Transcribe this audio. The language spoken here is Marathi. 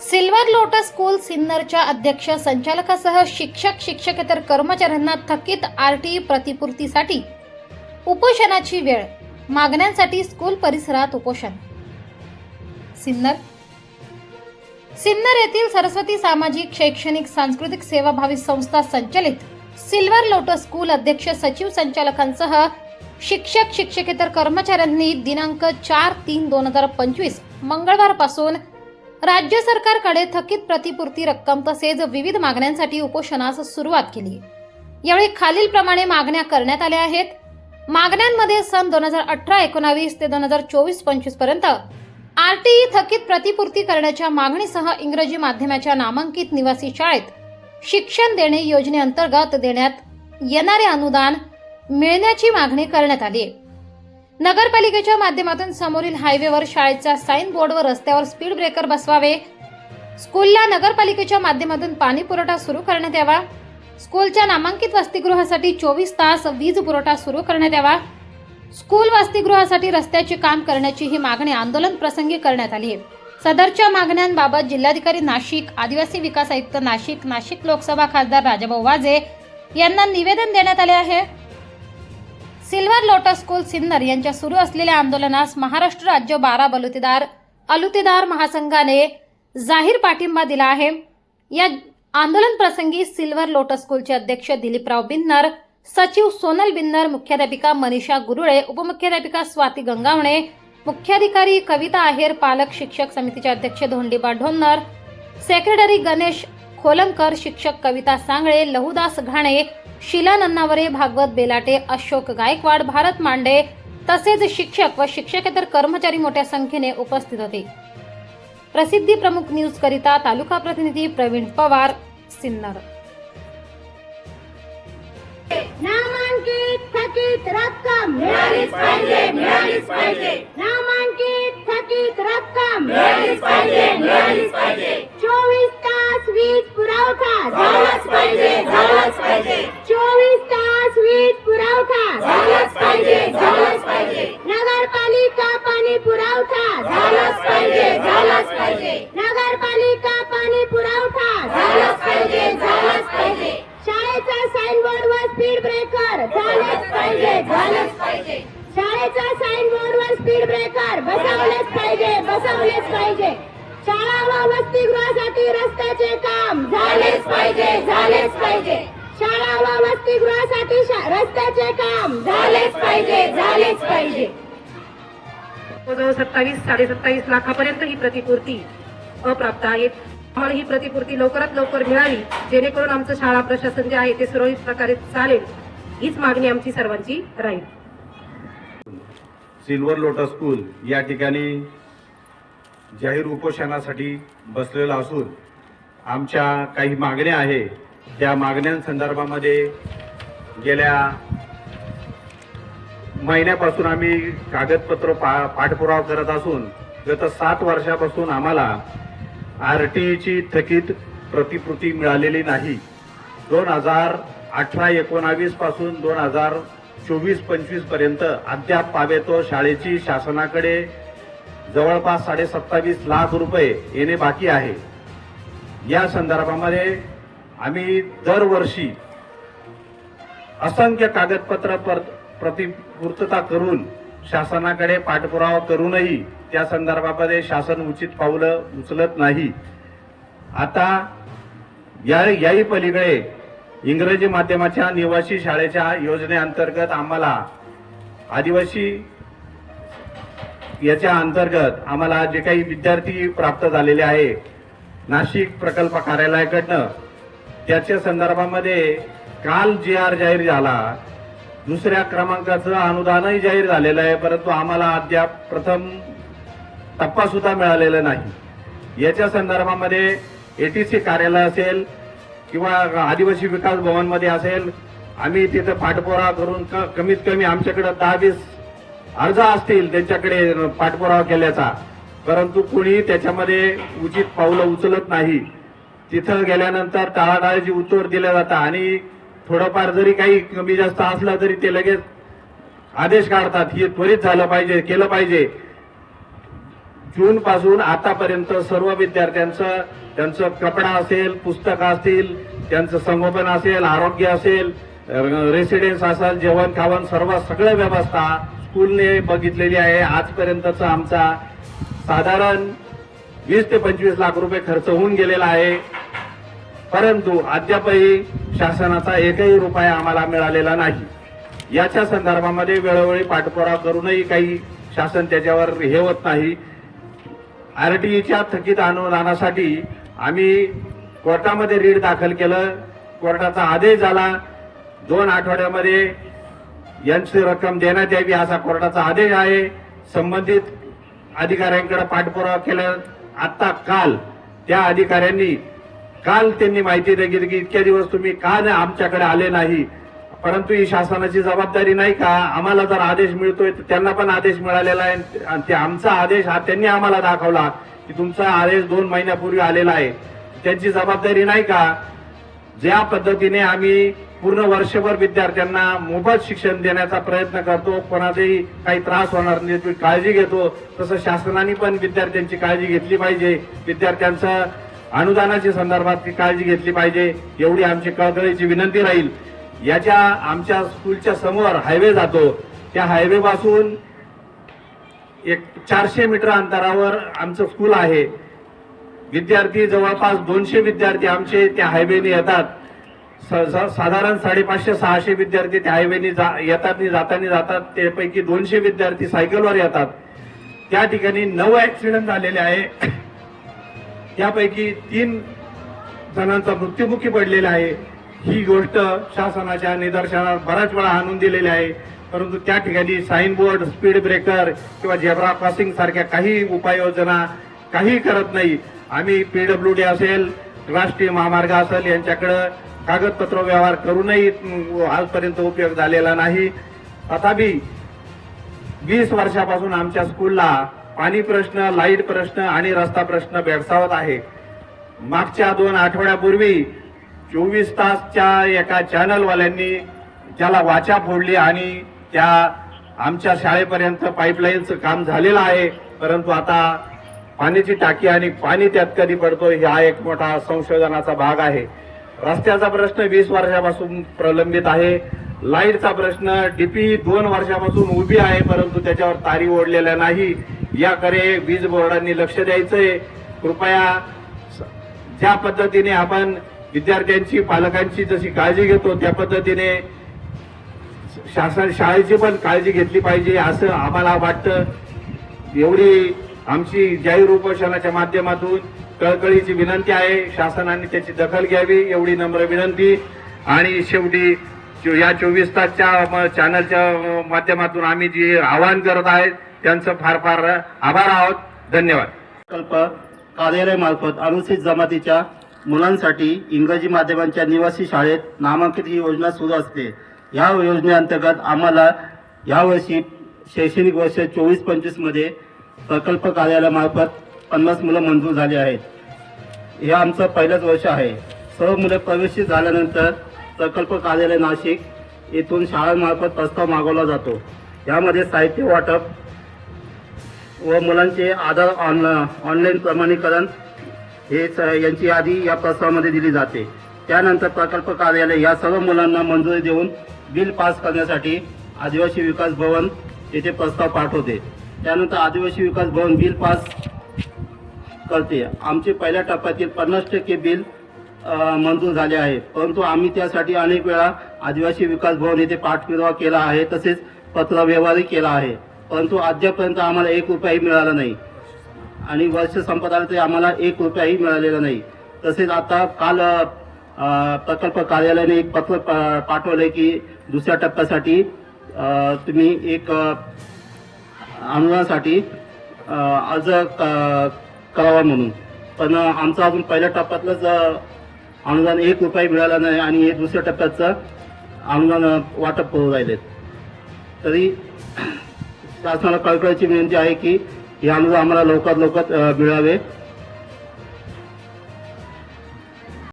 सिल्वर लोटस स्कूल सिन्नरच्या अध्यक्ष संचालकासह शिक्षक शिक्षकेतर कर्मचाऱ्यांना थकीत आरटीई प्रतिपूर्तीसाठी उपोषणाची वेळ. मागण्यांसाठी स्कूल परिसरात उपोषण. सिन्नर. सिन्नर येथील सरस्वती सामाजिक शैक्षणिक सांस्कृतिक सेवाभावी संस्था संचलित सिल्वर लोटस स्कूल अध्यक्ष सचिव संचालकांसह शिक्षक शिक्षकेतर कर्मचाऱ्यांनी दिनांक चार तीन दोन हजार पंचवीस मंगळवारपासून राज्य सरकारकडे थकीत प्रतिपूर्ती रक्कम तसेच विविध मागण्यांसाठी उपोषणास सुरुवात केली. यावेळी खालीलप्रमाणे मागण्या करण्यात आल्या आहेत. मागण्यांमध्ये सन दोन हजार अठरा एकोणावीस ते दोन हजार चोवीस पंचवीसपर्यंत आरटीई थकीत प्रतिपूर्ती करण्याच्या मागणीसह इंग्रजी माध्यमाच्या नामांकित निवासी शाळेत शिक्षण देणे योजनेअंतर्गत देण्यात येणारे अनुदान मिळण्याची मागणी करण्यात आली आहे. नगरपालिकेच्या माध्यमातून समोरील हायवेवर शाळेच्या साईन बोर्डवर रस्त्यावर स्पीड ब्रेकर बसवावे. स्कूलला नगरपालिकेच्या माध्यमातून पाणी पुरवठा सुरू करण्यात यावा. स्कूलच्या नामांकित वसतिगृहासाठी चोवीस तास वीज पुरवठा सुरू करण्यात यावा. स्कूल वसतिगृहासाठी रस्त्याचे काम करण्याची ही मागणी आंदोलन प्रसंगी करण्यात आली आहे. सदरच्या मागण्यांबाबत जिल्हाधिकारी नाशिक आदिवासी विकास आयुक्त नाशिक नाशिक लोकसभा खासदार राजाभाऊ वाजे यांना निवेदन देण्यात आले आहे. सिल्वर लोटस स्कूल सिन्नर यांच्या सुरू असलेल्या आंदोलनास महाराष्ट्र राज्य बारा बलुतेदार अलुतेदार महासंघाने जाहीर पाठिंबा दिला आहे. या आंदोलन प्रसंगी सिल्वर लोटस स्कूलचे अध्यक्ष दिलीपराव बिन्नर सचिव सोनल बिन्नर मुख्याध्यापिका मनीषा गुरुळे उपमुख्याध्यापिका स्वाती गंगावणे मुख्याधिकारी कविता आहेर पालक शिक्षक समितीचे अध्यक्ष धोंडीबा ढोन्नर सेक्रेटरी गणेश खोलंकर शिक्षक कविता सांगळे लहुदास घाणे शीला नन्नावरे भागवत बेलाटे अशोक गायकवाड भारत मांडे तसेच शिक्षक व शिक्षकेतर कर्मचारी मोठ्या संख्येने उपस्थित होते. प्रसिद्धी प्रमुख न्यूज करिता तालुका प्रतिनिधी प्रवीण पवार सिन्नर. नामांकित थकीत रक्कम मिळालीच पाहिजे मिळालीच पाहिजे. नामांकित थकीत रक्कम मिळालीच पाहिजे मिळालीच पाहिजे. चोवीस तास वीज पुरवठा झालाच पाहिजे झाला नगरपालिका पाणी पुरवठा झालाच पाहिजे झालाच पाहिजे. नगरपालिका पाणी पुरवठा झालाच पाहिजे झालाच पाहिजे. शाळेचा साईनबोर्ड व स्पीड ब्रेकर झालाच पाहिजे झालाच पाहिजे. शाळेचा साईनबोर्ड व स्पीड ब्रेकर बसवलेच पाहिजे बसवलेच पाहिजे. शाळा व वसतिगृहासाठी रस्त्याचे काम झालेच पाहिजे झालेच पाहिजे. शाळा व वसतिगृहासाठी शा- रस्त्याचे काम झालेच पाहिजे झालेच पाहिजे. जवळजवळ सत्तावीस साडेसत्तावीस लाखापर्यंत ही प्रतिपूर्ती अप्राप्त आहेत आम्हाला ही प्रतिपूर्ती लवकरात लवकर मिळावी जेणेकरून आमचं शाळा प्रशासन जे आहे ते सुरळीत प्रकारे चालेल हीच मागणी आमची सर्वांची राहील. सिल्वर लोटस स्कूल या ठिकाणी जाहीर उपोषणासाठी बसलेला असून आमच्या काही मागण्या आहे. त्या मागण्यांसंदर्भामध्ये गेल्या महिन्यापासून आम्ही कागदपत्र पा पाठपुरावा करत असून गत सात वर्षापासून आम्हाला आर टी ईची थकीत प्रतिकृती मिळालेली नाही. दोन हजार अठरा एकोणावीसपासून दोन हजार चोवीस पंचवीसपर्यंत अद्याप पावेतो शाळेची शासनाकडे जवळपास साडे सत्तावीस लाख रुपये येणे बाकी आहे. या संदर्भामध्ये आम्ही दरवर्षी असंख्य कागदपत्र पर- प्रतिपूर्तता करून शासनाकडे पाठपुरावा करूनही त्या संदर्भामध्ये शासन उचित पावलं उचलत नाही. आता या याही पलीकडे इंग्रजी माध्यमाच्या निवासी शाळेच्या योजनेअंतर्गत आम्हाला आदिवासी याच्या अंतर्गत आम्हाला जे काही विद्यार्थी प्राप्त झालेले आहे नाशिक प्रकल्प कार्यालयाकडनं त्याच्या संदर्भामध्ये काल जी आर जाहीर झाला दुसऱ्या क्रमांकाचं अनुदानही जाहीर झालेलं आहे परंतु आम्हाला अद्याप प्रथम टप्पा सुद्धा मिळालेला नाही. याच्या संदर्भामध्ये एटीसी कार्यालय असेल किंवा आदिवासी विकास भवनमध्ये असेल आम्ही तिथं पाठपुरावा करून क- कमीत कमी आमच्याकडे दहा वीस अर्ज असतील त्यांच्याकडे पाठपुरावा केल्याचा. परंतु कुणी त्याच्यामध्ये उचित पावलं उचलत नाही. तिथं गेल्यानंतर टाळाटाळीची उत्तर दिलं जातं आणि थोडंफार जरी काही कमी जास्त असलं तरी ते लगेच आदेश काढतात. हे त्वरित झालं पाहिजे केलं पाहिजे. जून पासून आतापर्यंत सर्व विद्यार्थ्यांचं त्यांचं कपडा असेल पुस्तकं असतील त्यांचं संगोपन असेल आरोग्य असेल रेसिडेन्स असेल जेवण खावण सर्व सगळं व्यवस्था स्कूलने बघितलेली आहे. आजपर्यंतचा आमचा साधारण वीस ते पंचवीस लाख रुपये खर्च होऊन गेलेला आहे. परंतु अद्यापही शासनाचा एकही रुपया आम्हाला मिळालेला नाही. याच्या संदर्भामध्ये वेळोवेळी पाठपुरावा करूनही काही शासन त्याच्यावर हे होत नाही ईच्या थकीत अनुदानासाठी आम्ही कोर्टामध्ये रीड दाखल केलं. कोर्टाचा आदेश झाला. दोन आठवड्यामध्ये यांची रक्कम देण्यात यावी असा कोर्टाचा आदेश आहे. संबंधित अधिकाऱ्यांकडे पाठपुरावा केला. आत्ता काल त्या अधिकाऱ्यांनी काल त्यांनी माहिती दिली की इतक्या दिवस तुम्ही का नाही आमच्याकडे आले नाही? परंतु ही शासनाची जबाबदारी नाही का? आम्हाला जर आदेश मिळतोय तर त्यांना पण आदेश मिळालेला आहे. आणि ते आमचा आदेश हा त्यांनी आम्हाला दाखवला की तुमचा आदेश दोन महिन्यापूर्वी आलेला आहे. त्यांची जबाबदारी नाही का? ज्या पद्धतीने आम्ही पूर्ण वर्षभर विद्यार्थ्यांना मोफत शिक्षण देण्याचा प्रयत्न करतो कोणाचाही काही त्रास होणार नाही काळजी घेतो तसं शासनाने पण विद्यार्थ्यांची काळजी घेतली पाहिजे. विद्यार्थ्यांचं अनुदानाच्या संदर्भात ती काळजी घेतली पाहिजे. एवढी आमची कळकळीची विनंती राहील. याच्या आमच्या स्कूलच्या समोर हायवे जातो. त्या हायवे पासून एक चारशे मीटर अंतरावर आमचं स्कूल आहे. विद्यार्थी जवळपास दोनशे विद्यार्थी आमचे त्या हायवेने येतात. स- साधारण साडेपाचशे सहाशे विद्यार्थी त्या हायवेने जा येतात जातानी जाताना जातात. त्यापैकी दोनशे विद्यार्थी सायकलवर येतात. त्या ठिकाणी नऊ ॲक्सिडेंट झालेले आहे. त्यापैकी तीन जणांचा मृत्युमुखी पडलेला आहे. ही गोष्ट शासनाच्या निदर्शनात बऱ्याच वेळा आणून दिलेली आहे. परंतु त्या ठिकाणी साईन बोर्ड स्पीड ब्रेकर किंवा झेब्रा क्रॉसिंग सारख्या काही उपाययोजना काही करत नाही. आम्ही पीडब्ल्यू डी असेल राष्ट्रीय महामार्ग असेल यांच्याकडं कागदपत्र व्यवहार करूनही आजपर्यंत उपयोग झालेला नाही. तथापि वीस वर्षापासून आमच्या स्कूलला पाणी प्रश्न लाइट प्रश्न आणि रस्ता प्रश्न भेडसावत आहे. मागच्या दोन आठवड्यापूर्वी चोवीस तासच्या एका चॅनलवाल्यांनी ज्याला वाचा फोडली आणि त्या आमच्या शाळेपर्यंत पाईपलाईनचं काम झालेलं आहे परंतु आता पाण्याची टाकी आणि पाणी त्यात कधी पडतो हा एक मोठा संशोधनाचा भाग आहे. रस्त्याचा प्रश्न वीस वर्षापासून प्रलंबित आहे. लाईटचा प्रश्न डीपी दोन वर्षापासून उभी आहे परंतु त्याच्यावर तारी ओढलेल्या नाही. याकडे वीज बोर्डांनी लक्ष द्यायचंय. कृपया ज्या पद्धतीने आपण विद्यार्थ्यांची पालकांची जशी काळजी घेतो त्या पद्धतीने शासन शाळेची पण काळजी घेतली पाहिजे असं आम्हाला वाटतं. एवढी आमची जाहीर उपोषणाच्या माध्यमातून कळकळीची विनंती आहे. शासनाने त्याची दखल घ्यावी एवढी नम्र विनंती. आणि शेवटी या चोवीस तासच्या म- चॅनलच्या माध्यमातून आम्ही जे आवाहन करत आहेत त्यांचं फार फार आभार आहोत. धन्यवाद. प्रकल्प कार्यालयामार्फत अनुसूचित जमातीच्या मुलांसाठी इंग्रजी माध्यमांच्या निवासी शाळेत नामांकित ही योजना सुरू असते. या योजनेअंतर्गत आम्हाला यावर्षी शैक्षणिक वर्ष चोवीस पंचवीसमध्ये प्रकल्प कार्यालयामार्फत पन्नास मुलं मंजूर झाली आहेत. हे आमचं पहिलंच वर्ष आहे. सर्व मुले प्रवेशित झाल्यानंतर प्रकल्प कार्यालय नाशिक येथून शाळांमार्फत प्रस्ताव मागवला जातो. यामध्ये साहित्य वाटप व मुलांचे आधार ऑन ऑनलाईन प्रमाणीकरण हे स- यांची यादी या प्रस्तावामध्ये दिली जाते. त्यानंतर प्रकल्प कार्यालय या सर्व मुलांना मंजुरी देऊन बिल पास करण्यासाठी आदिवासी विकास भवन येथे प्रस्ताव पाठवते. त्यानंतर आदिवासी विकास भवन बिल पास करते. आमचे पहिल्या टप्प्यातील पन्नास टक्के बिल मंजूर झाले आहे. परंतु आम्ही त्यासाठी अनेक वेळा आदिवासी विकास भवन येथे पाठपुरावा केला आहे तसेच पत्रव्यवहारही केला आहे. परंतु अद्यापर्यंत आम्हाला एक रुपयाही मिळाला नाही. आणि वर्ष संपत आलं तरी आम्हाला एक रुपयाही मिळालेला नाही. तसेच आता काल प्रकल्प कार्यालयाने एक पत्र पाठवलं की दुसऱ्या टप्प्यासाठी तुम्ही एक अनुदानासाठी अर्ज क- करावा म्हणून. पण आमचं अजून पहिल्या टप्प्यातलंच अनुदान एक रुपये मिळाला नाही आणि हे दुसऱ्या टप्प्याचं अनुदान वाटप करू राहिलेत. तरी शासनाला कळकळीची विनंती आहे की हे अनुदान आम्हाला लवकरात लवकर मिळावे.